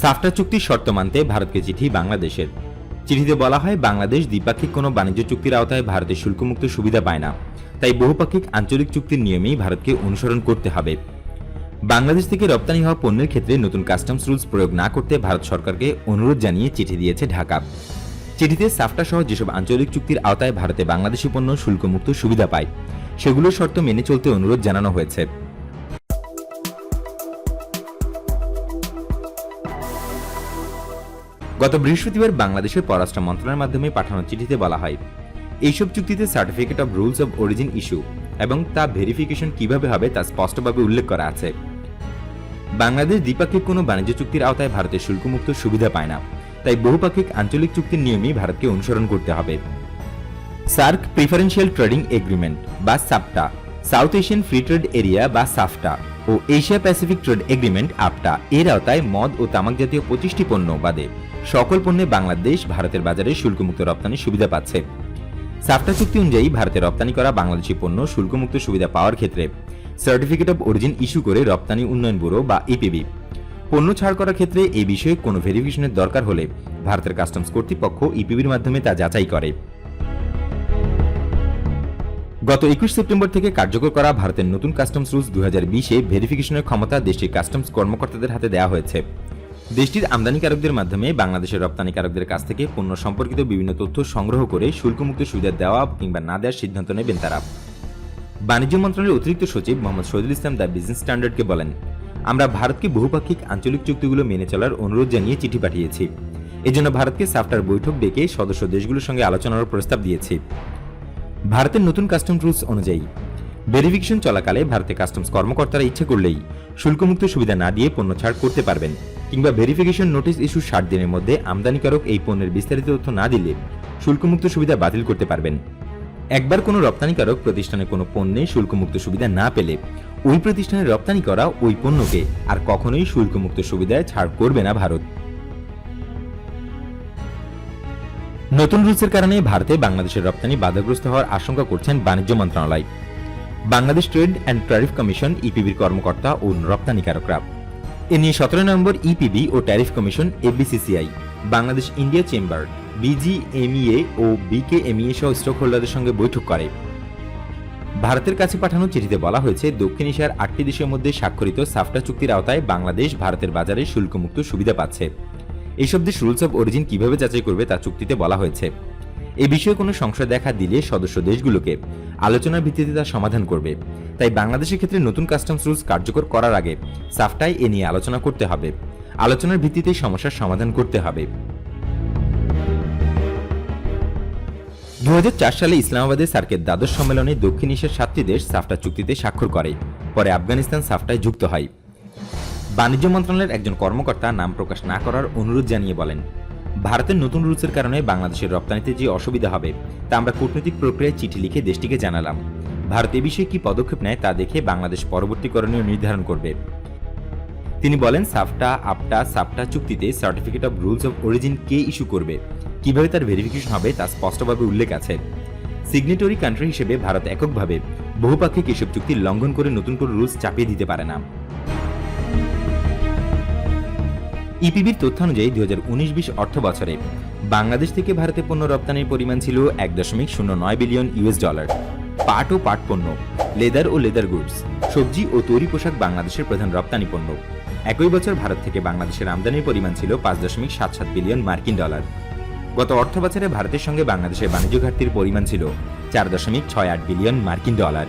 সাফটা চুক্তির শর্ত মানতে ভারতকে চিঠি বাংলাদেশের। চিঠিতে বলা হয়, বাংলাদেশ দ্বিপাক্ষিক কোনো বাণিজ্য চুক্তির আওতায় ভারতের শুল্কমুক্ত সুবিধা পায় না। তাই বহুপাক্ষিক আঞ্চলিক চুক্তির নিয়মেই ভারতকে অনুসরণ করতে হবে। বাংলাদেশ থেকে রপ্তানি হওয়া পণ্যের ক্ষেত্রে নতুন কাস্টমস রুলস প্রয়োগ না করতে ভারত সরকারকে অনুরোধ জানিয়ে চিঠি দিয়েছে ঢাকা। চিঠিতে সাফটা সহ যেসব আঞ্চলিক চুক্তির আওতায় ভারতে বাংলাদেশি পণ্য শুল্কমুক্ত সুবিধা পায়, সেগুলোর শর্ত মেনে চলতে অনুরোধ জানানো হয়েছে। গত বৃহস্পতিবার বাংলাদেশের পররাষ্ট্র মন্ত্রণালয়ের মাধ্যমে পাঠানো চিঠিতে বলা হয়, এইসব চুক্তিতে certificate of rules of origin issue এবং তা ভেরিফিকেশন কীভাবে হবে তা স্পষ্টভাবে উল্লেখ করা আছে। বাংলাদেশ দ্বিপাক্ষিক কোনো বাণিজ্য চুক্তির আওতায় ভারতের শুল্কমুক্ত সুবিধা পায় না, তাই বহুপাক্ষিক আঞ্চলিক চুক্তির নিয়মেই ভারতকে অনুসরণ করতে হবে। সার্ক প্রিফারেন্সিয়াল ট্রেডিং এগ্রিমেন্ট বা SAPTA, South Asian free trade area বা সাফটা ও Asia Pacific trade agreement, APTA, এর আওতায় মদ ও তামাক জাতীয় পঁচিশটি পণ্য বাদে সকল পণ্যে বাংলাদেশ ভারতের বাজারে শুল্কমুক্ত রপ্তানির সুবিধা পাচ্ছে। সাফটা চুক্তি অনুযায়ী ভারতে রপ্তানি করা বাংলাদেশি পণ্য শুল্কমুক্ত সুবিধা পাওয়ার ক্ষেত্রে সার্টিফিকেট অব অরিজিন ইস্যু করে রপ্তানি উন্নয়ন ব্যুরো বা ইপিবি পণ্য ছাড় করার ক্ষেত্রে এই বিষয়ে কোনো ভেরিফিকেশনের দরকার হলে ভারতের কাস্টমস কর্তৃপক্ষ ইপিবির মাধ্যমে তা যাচাই করে। গত একুশ সেপ্টেম্বর থেকে কার্যকর করা ভারতের নতুন কাস্টমস রুলস দু হাজার বিশে ভেরিফিকেশনের ক্ষমতা দেশটির কাস্টমস কর্মকর্তাদের হাতে দেওয়া হয়েছে। দেশটির আমদানিকারকদের মাধ্যমে বাংলাদেশের রপ্তানিকারকদের কাছ থেকে পণ্য সম্পর্কিত বিভিন্ন তথ্য সংগ্রহ করে শুল্কমুক্ত সুবিধা দেওয়া কিংবা না দেওয়ার সিদ্ধান্ত নেবেন তারা। বাণিজ্য মন্ত্রণালয়ের অতিরিক্ত সচিব মোহাম্মদ শহীদুল ইসলাম দ্য বিজনেস স্ট্যান্ডার্ডকে বলেন, আমরা ভারতকে বহুপাক্ষিক আঞ্চলিক চুক্তিগুলো মেনে চলার অনুরোধ জানিয়ে চিঠি পাঠিয়েছি। এজন্য ভারতকে সাফটার বৈঠক ডেকে সদস্য দেশগুলোর সঙ্গে আলোচনার প্রস্তাব দিয়েছি। ভারতের নতুন কাস্টমস রুলস অনুযায়ী, ভেরিফিকেশন চলাকালে ভারতে কাস্টমস কর্মকর্তারা ইচ্ছে করলেই শুল্কমুক্ত সুবিধা না দিয়ে পণ্য ছাড় করতে পারবেন। কিংবা ভেরিফিকেশন নোটিশ ইস্যু ষাট দিনের মধ্যে আমদানিকারক এই পণ্যের বিস্তারিত তথ্য না দিলে শুল্কমুক্ত সুবিধা বাতিল করতে পারবেন। একবার কোনো রপ্তানিকারক প্রতিষ্ঠানে কোনো পণ্যে শুল্কমুক্ত সুবিধা না পেলে ওই প্রতিষ্ঠানে রপ্তানি করা ওই পণ্যকে আর কখনোই শুল্কমুক্ত সুবিধায় ছাড় করবে না ভারত। নতুন রুলসের কারণে ভারতে বাংলাদেশের রপ্তানি বাধাগ্রস্ত হওয়ার আশঙ্কা করছেন বাণিজ্য মন্ত্রণালয়। Bangladesh trade and tariff commission ইপিবির কর্মকর্তা ও রপ্তানিকারকরা। এ নিয়ে সতেরো নম্বর ইপিবি ও tariff commission ABCCI Bangladesh India chamber BGMEA ও বিকেএমইএ সহ স্টক হোল্ডারদের সঙ্গে বৈঠক করে। ভারতের কাছে পাঠানো চিঠিতে বলা হয়েছে, দক্ষিণ এশিয়ার আটটি দেশের মধ্যে স্বাক্ষরিত সাফটা চুক্তির আওতায় বাংলাদেশ ভারতের বাজারে শুল্কমুক্ত সুবিধা পাচ্ছে। এইসব দেশ রুলস অব অরিজিন কীভাবে যাচাই করবে তা চুক্তিতে বলা হয়েছে। এ বিষয়ে কোনো সংশয় দেখা দিলে সদস্য দেশগুলোকে আলোচনার ভিত্তিতে তা সমাধান করবে। তাই বাংলাদেশের ক্ষেত্রে নতুন কাস্টমস রুলস কার্যকর করার আগে সাফটাই এ নিয়ে আলোচনা করতে হবে। আলোচনার ভিত্তিতে সমস্যার সমাধান করতে হবে। দু হাজার চার সালে ইসলামাবাদে সার্কের দ্বাদশ সম্মেলনে দক্ষিণ এশিয়ার সাতটি দেশ সাফটা চুক্তিতে স্বাক্ষর করে। পরে আফগানিস্তান সাফটায় যুক্ত হয়। বাণিজ্য মন্ত্রণালয়ের একজন কর্মকর্তা নাম প্রকাশ না করার অনুরোধ জানিয়ে বলেন। ভারতের নতুন রুলসের কারণে বাংলাদেশের রপ্তানিতে যে অসুবিধা হবে, তা আমরা কূটনৈতিক প্রক্রিয়ায় চিঠি লিখে দেশটিকে জানালাম। ভারত এ বিষয়ে কি পদক্ষেপ নেয় তা দেখে বাংলাদেশ পরবর্তী করণীয় নির্ধারণ করবে। তিনি বলেন, সাফটা, আপটা সাফটা চুক্তিতে certificate of rules of origin K issue করবে? কীভাবে তার ভেরিফিকেশন হবে তা স্পষ্টভাবে উল্লেখ আছে। সিগনেটরি কান্ট্রি হিসেবে ভারত এককভাবে বহুপাক্ষিক এসব চুক্তি লঙ্ঘন করে নতুন করে রুলস চাপিয়ে দিতে পারে না। ইপিবির তথ্য অনুযায়ী দুই হাজার উনিশ বিশ অর্থ বছরে বাংলাদেশ থেকে ভারতে পণ্য রপ্তানির পরিমাণ ছিল এক দশমিক শূন্য নয় বিলিয়ন ইউএস ডলার। পাট ও পাট পণ্য, লেদার ও লেদার গুডস, সবজি ও তৈরি পোশাক বাংলাদেশের প্রধান রপ্তানি পণ্য। একই বছর ভারত থেকে বাংলাদেশের আমদানির পরিমাণ ছিল পাঁচ দশমিক সাত সাত বিলিয়ন মার্কিন ডলার। গত অর্থ বছরে ভারতের সঙ্গে বাংলাদেশের বাণিজ্য ঘাটতির পরিমাণ ছিল চার দশমিক ছয় আট বিলিয়ন মার্কিন ডলার।